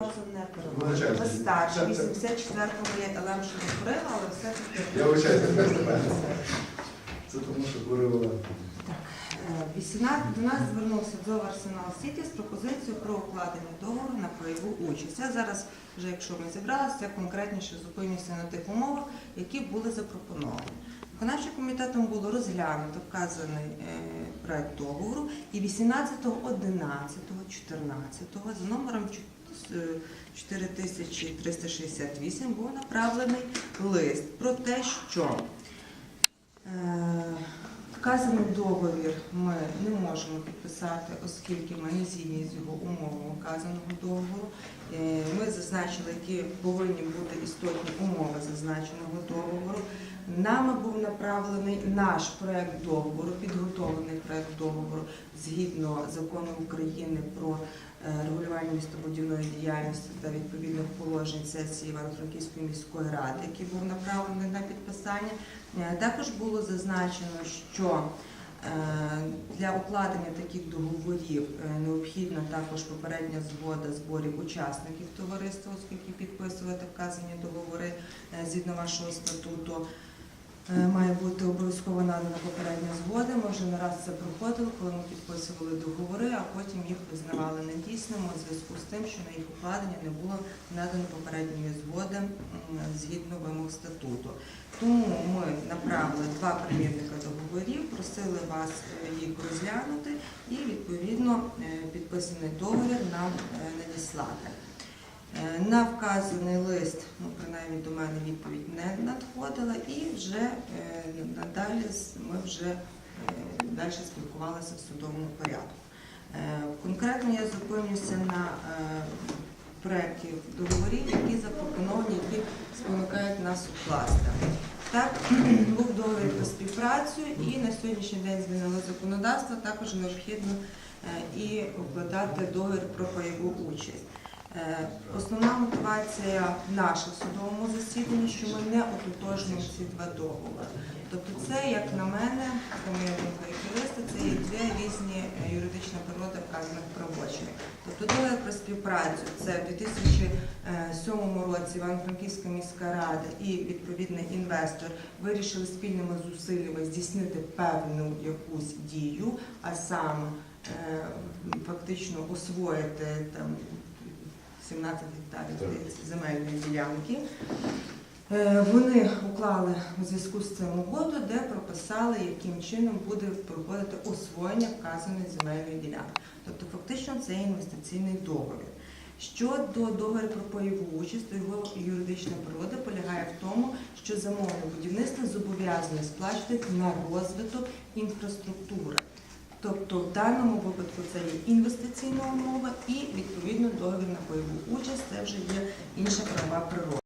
разу не переводили. Ви старші, Це- це- 84-му я Елем ще не курила, але все-таки... Я. Це тому, що курила. Так, е, 18 до нас звернувся до Арсенал Сіті з пропозицією про укладення договору на пайову участь. Я зараз, вже якщо ми зібралися, я конкретніше зупинюся на тих умовах, які були запропоновані. Виконавчим комітетом було розглянуто вказаний е, проект договору і 18.11.14 за номером чу- е, 4368 був направлений лист про те, що Е, Вказаний договір ми не можемо підписати, оскільки ми не з його умовами вказаного договору. Е, Ми зазначили, які повинні бути істотні умови зазначеного договору. Нами був направлений наш проект договору, підготовлений проект договору згідно закону України про е, регулювання містобудівної діяльності та відповідних положень сесії Івано-Франківської міської ради, який був направлений на підписання. Е, Також було зазначено, що для укладення таких договорів е, необхідна також попередня згода зборів учасників товариства, оскільки підписувати вказані договори е, згідно вашого статуту. Е, Має бути обов'язково надана попередня згода. Ми вже не раз це проходили, коли ми підписували договори, а потім їх визнавали недійсними у зв'язку з тим, що на їх укладення не було надано попередньої згоди згідно вимог статуту. Тому ми направили два примірника договорів, просили вас е, їх розглянути і відповідно е, підписаний договір нам надіслати. Е, На вказаний лист, ну принаймні до мене відповідь не надходила, і вже е, надалі ми вже е, далі спілкувалися в судовому порядку. Конкретно я зупинюся на проєкті договорів, які запропоновані, які спонукають нас укласти. Так, був договір про співпрацю, і на сьогоднішній день змінило законодавство. Також необхідно і укладати договір про пайову участь. Е, Основна мотивація наша в судовому засіданні, що ми не ототожнюємо ці два договори. Тобто це, як на мене, це моя думка як юриста, це є дві різні е, юридична природа вказаних правочинів. Тобто договір про співпрацю це в 2007 році Івано-Франківська міська рада і відповідний інвестор вирішили спільними зусиллями здійснити певну якусь дію, а саме е, фактично освоїти там 17 гектарів земельної ділянки. Е, Вони уклали у зв'язку з цим угоду, де прописали, яким чином буде проходити освоєння вказаної земельної ділянки. Тобто, фактично, це інвестиційний договір. Щодо договору про пайову участь, то його юридична природа полягає в тому, що замовник будівництва зобов'язаний сплачувати на розвиток інфраструктури. Тобто в даному випадку це є інвестиційна умова і відповідно договір на бойову участь це вже є інша правова природа.